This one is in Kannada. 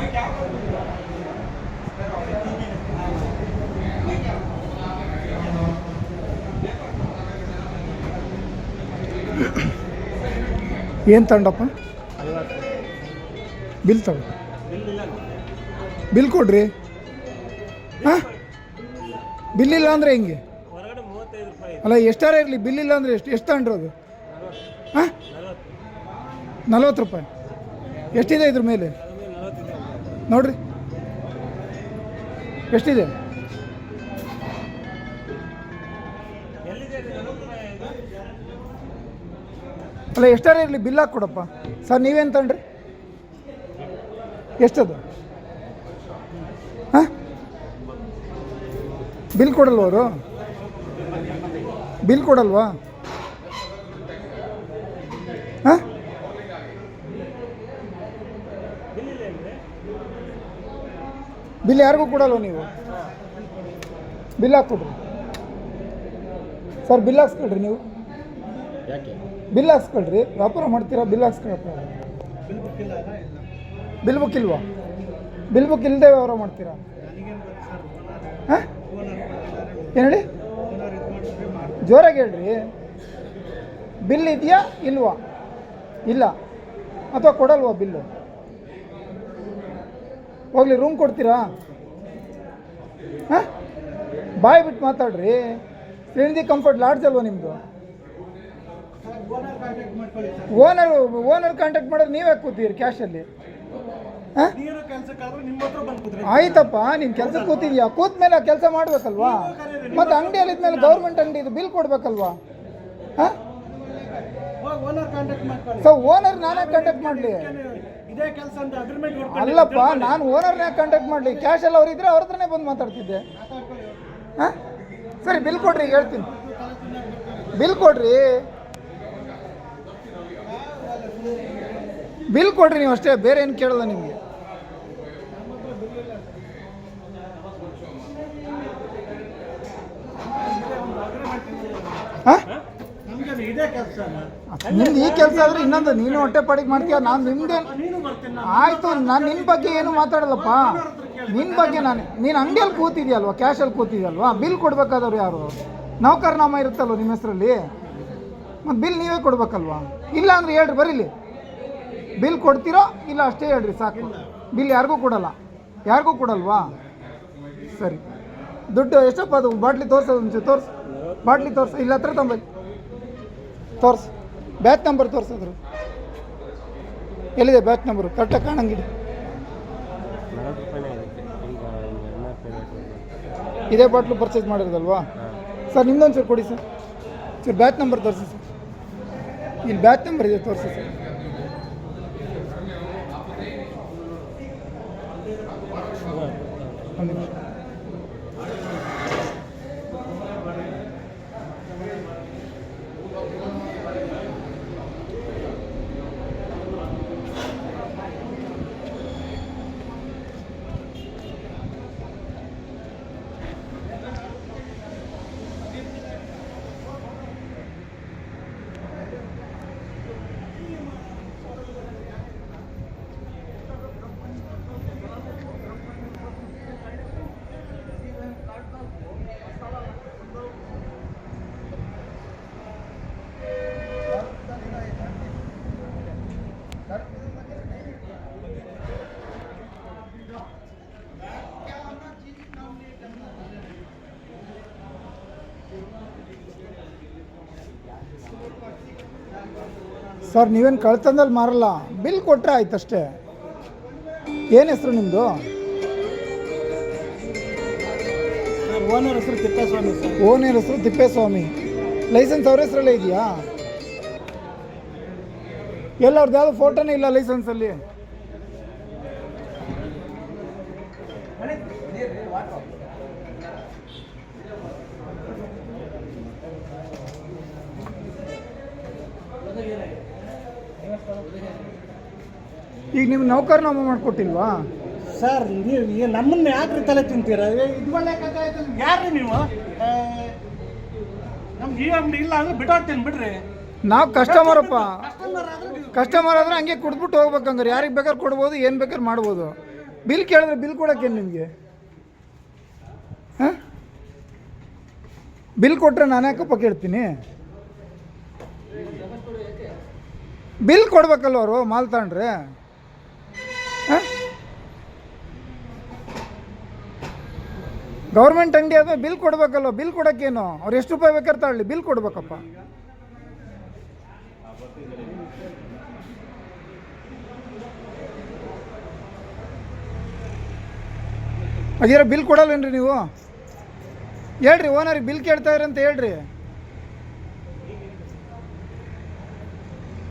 ಏನು ತಗೊಂಡಪ್ಪ? ಬಿಲ್ ತಗೋ. ಬಿಲ್ ಕೊಡ್ರಿ. ಹಾಂ? ಬಿಲ್ ಇಲ್ಲ ಅಂದರೆ ಹೆಂಗೆ? ಅಲ್ಲ, ಎಷ್ಟಾರ ಇರಲಿ, ಬಿಲ್ ಇಲ್ಲ ಅಂದರೆ ಎಷ್ಟು ಎಷ್ಟು ತಗೊಂಡ್ರದು ಹಾಂ? ನಲವತ್ತು ರೂಪಾಯಿ. ಎಷ್ಟಿದೆ ಇದ್ರ ಮೇಲೆ? ನೋಡ್ರಿ. ಎಷ್ಟಿದೆ? ಅಲ್ಲ, ಎಷ್ಟಾರ ಇರಲಿ, ಬಿಲ್ ಹಾಕಿ ಕೊಡಪ್ಪ ಸರ್, ನೀವೇನು ತಗೊಂಡ್ರಿ? ಎಷ್ಟದು? ಹಾಂ? ಬಿಲ್ ಕೊಡಲ್ವ ಅವರು? ಬಿಲ್ ಕೊಡಲ್ವಾ? ಬಿಲ್ ಯಾರಿಗೂ ಕೊಡಲ್ವ ನೀವು? ಬಿಲ್ ಹಾಕ್ಕೊಡ್ರಿ. ಸರ್ ಬಿಲ್ ಹಾಕ್ಸ್ಕೊಳ್ರಿ ನೀವು. ಯಾಕೆ? ಬಿಲ್ ಹಾಕ್ಸ್ಕೊಳ್ರಿ. ವ್ಯಾಪಾರ ಮಾಡ್ತೀರಾ ಬಿಲ್ ಹಾಕ್ಸ್ಕೊಳಪ್ಪ ಬಿಲ್ ಬುಕ್ ಇಲ್ವಾ? ಬಿಲ್ ಬುಕ್ ಇಲ್ಲದೆ ವ್ಯವಹಾರ ಮಾಡ್ತೀರಾ? ಹಾಂ? ಏನು ಹೇಳಿ? ಜೋರಾಗಿ ಹೇಳ್ರಿ. ಬಿಲ್ ಇದೆಯಾ ಇಲ್ವಾ? ಇಲ್ಲ. ಅಥವಾ ಕೊಡಲ್ವಾ ಬಿಲ್ಲು? ಹೋಗ್ಲಿ ರೂಮ್ ಕೊಡ್ತೀರಾ? ಹಾಂ? ಬಾಯ್ ಬಿಟ್ಟು ಮಾತಾಡ್ರಿ. ಶ್ರೀನಿಧಿ ಕಂಫರ್ಟ್ ಲಾಡ್ಜ್ ಅಲ್ವಾ ನಿಮ್ಮದು ಓನರ್ ಓನರ್ ಕಾಂಟ್ಯಾಕ್ಟ್ ಮಾಡಿದ್ರೆ ನೀವೇ ಕೂತೀರಿ ಕ್ಯಾಶಲ್ಲಿ ಆಯ್ತಪ್ಪ, ನೀನು ಕೆಲಸ ಕೂತಿದ್ಯಾ? ಕೂತ ಮೇಲೆ ಕೆಲಸ ಮಾಡ್ಬೇಕಲ್ವಾ? ಮತ್ತೆ ಅಂಗಡಿಯಲ್ಲಿ ಗೌರ್ಮೆಂಟ್ ಅಂಗಡಿ ಇದು ಬಿಲ್ ಕೊಡ್ಬೇಕಲ್ವಾ? ಹಾಂ? ಸೊ ಓನರ್ ನಾನೇ ಕಾಂಟ್ಯಾಕ್ಟ್ ಮಾಡಲಿ. ಅಲ್ಲಪ್ಪ ನಾನು ಓನರ್ನೇ ಕಾಂಟ್ಯಾಕ್ಟ್ ಮಾಡಲಿ. ಕ್ಯಾಶ್ ಎಲ್ಲ ಅವ್ರು ಇದ್ರೆ ಅವ್ರ ಹತ್ರನೇ ಬಂದು ಮಾತಾಡ್ತಿದ್ದೆ. ಹಾಂ? ಸರಿ ಬಿಲ್ ಕೊಡ್ರಿ ಹೇಳ್ತೀನಿ. ಬಿಲ್ ಕೊಡ್ರಿ. ಬಿಲ್ ಕೊಡ್ರಿ ನೀವು ಅಷ್ಟೇ ಬೇರೆ ಏನು ಕೇಳಲ್ಲ ನಿಮಗೆ ಹಾಂ ನಮ್ಗೆ ಇದೇ ಕೆಲಸ ನಿಮ್ದು ಈ ಕೆಲಸ ಆದ್ರೆ ಇನ್ನೊಂದು ನೀನು ಹೊಟ್ಟೆ ಪಾಡಿಗೆ ಮಾಡ್ತೀಯ? ನಾನು ನಿಮ್ದೇ ನೀನು ಆಯ್ತು, ನಾನು ನಿನ್ನ ಬಗ್ಗೆ ಏನು ಮಾತಾಡಲ್ಲಪ್ಪ. ನಿನ್ನ ಬಗ್ಗೆ ನಾನು ನೀನು ಅಂಗಡಿಯಲ್ಲಿ ಕೂತಿದ್ಯಲ್ವಾ? ಕ್ಯಾಶಲ್ಲಿ ಕೂತಿದ್ಯಲ್ವಾ? ಬಿಲ್ ಕೊಡ್ಬೇಕಾದವ್ರು ಯಾರು? ನೌಕರನಾಮ ಇರುತ್ತಲ್ವ ನಿಮ್ಮ ಹೆಸರಲ್ಲಿ? ಮತ್ತು ಬಿಲ್ ನೀವೇ ಕೊಡ್ಬೇಕಲ್ವಾ? ಇಲ್ಲ ಅಂದ್ರೆ ಹೇಳ್ರಿ, ಬರೀಲಿ. ಬಿಲ್ ಕೊಡ್ತೀರೋ ಇಲ್ಲ ಅಷ್ಟೇ ಹೇಳ್ರಿ, ಸಾಕು. ಬಿಲ್ ಯಾರಿಗೂ ಕೊಡಲ್ಲ. ಯಾರಿಗೂ ಕೊಡಲ್ವಾ? ಸರಿ. ದುಡ್ಡು ಎಷ್ಟಪ್ಪ ಅದು? ಬಾಟ್ಲಿ ತೋರ್ಸೋದು ತೋರ್ಸು. ಬಾಟ್ಲಿ ತೋರ್ಸು. ಇಲ್ಲ ಹತ್ರ ತಂಬೈ ತೋರ್ಸು ಬ್ಯಾಚ್ ನಂಬರ್ ತೋರಿಸಿದ್ರು. ಎಲ್ಲಿದೆ ಬ್ಯಾಚ್ ನಂಬರು ಕರೆಕ್ಟಾಗಿ ಕಾಣಂಗಿದೆ ಇದೇ ಬಾಟ್ಲು ಪರ್ಚೇಸ್ ಮಾಡಿರೋದಲ್ವಾ? ಸರ್ ನಿಮ್ದೊಂದು ಸರ್ ಕೊಡಿ ಸರ್ ಸರ್ ಬ್ಯಾಚ್ ನಂಬರ್ ತೋರಿಸಿ ಸರ್ ಇಲ್ಲಿ ಬ್ಯಾಚ್ ನಂಬರ್ ಇದೆ, ತೋರಿಸಿ ಸರ್ ಒಂದು ನಿಮಿಷ. ಸರ್ ನೀವೇನು ಕಳ್ತಂದಲ್ಲಿ ಮಾರಲ್ಲ. ಬಿಲ್ ಕೊಟ್ಟರೆ ಆಯ್ತು ಅಷ್ಟೇ ಏನು ಹೆಸರು ನಿಮ್ಮದು ಓನರ್ ಹೆಸರು ತಿಪ್ಪೇಸ್ವಾಮಿ ಸರ್. ಓನರ್ ಹೆಸರು ತಿಪ್ಪೇಸ್ವಾಮಿ. ಲೈಸೆನ್ಸ್ ಅವ್ರ ಹೆಸರಲ್ಲೇ ಇದೆಯಾ? ಎಲ್ಲ ಅವ್ರದ್ದು ಯಾವುದು ಫೋಟೋನೇ ಇಲ್ಲ ಲೈಸೆನ್ಸಲ್ಲಿ. ಈಗ ನೀವು ನೌಕರನಾಮ ಮಾಡಿಕೊಟ್ಟಿಲ್ವಾ? ಸರ್ ನೀವು ಈ ನಮ್ಮನ್ನ ಯಾಕ್ರಿ ತಲೆ ತಿಂತೀರ? ಇದು ಯಾರ್ರಿ ನೀವು? ನಮ್ಗೆ ಈ ಅಂಗಡಿ ಇಲ್ಲ ಅಂದ್ರೆ ಬಿಟ್ಟೋಗ್ತೀನಿ ಬಿಡ್ರಿ. ನಾವು ಕಸ್ಟಮರಪ್ಪ ಕಸ್ಟಮರ್ ಆದ್ರೆ ಹಂಗೆ ಕೊಟ್ಬಿಟ್ಟು ಹೋಗ್ಬೇಕಂದ್ರೆ ಯಾರಿಗೆ ಬೇಕಾದ್ರೆ ಕೊಡ್ಬೋದು ಏನು ಬೇಕಾದ್ರೆ ಮಾಡ್ಬೋದು. ಬಿಲ್ ಕೇಳಿದ್ರೆ ಬಿಲ್ ಕೊಡೋಕ್ಕೇನು ನಿಮಗೆ? ಹಾಂ? ಬಿಲ್ ಕೊಟ್ಟರೆ ನಾನು ಯಾಕಪ್ಪ ಕೇಳ್ತೀನಿ? ಬಿಲ್ ಕೊಡ್ಬೇಕಲ್ಲ ಅವರು, ಮಾಲ್ ತಗೊಂಡ್ರೆ? ಗೌರ್ಮೆಂಟ್ ಅಂಗಡಿ ಅದು, ಬಿಲ್ ಕೊಡ್ಬೇಕಲ್ಲ, ಬಿಲ್ ಕೊಡೋಕ್ಕೇನು? ಅವ್ರು ಎಷ್ಟು ರೂಪಾಯಿ ಬೇಕಾದ್ರೆ ತಗೊಳ್ಳಿ, ಬಿಲ್ ಕೊಡ್ಬೇಕಪ್ಪ. ಅದೇನೋ ಬಿಲ್ ಕೊಡಲ್ಲೇನ್ರಿ ನೀವು? ಹೇಳ್ರಿ, ಓನರಿಗೆ ಬಿಲ್ ಕೇಳ್ತಾ ಇರಂತ ಹೇಳ್ರಿ.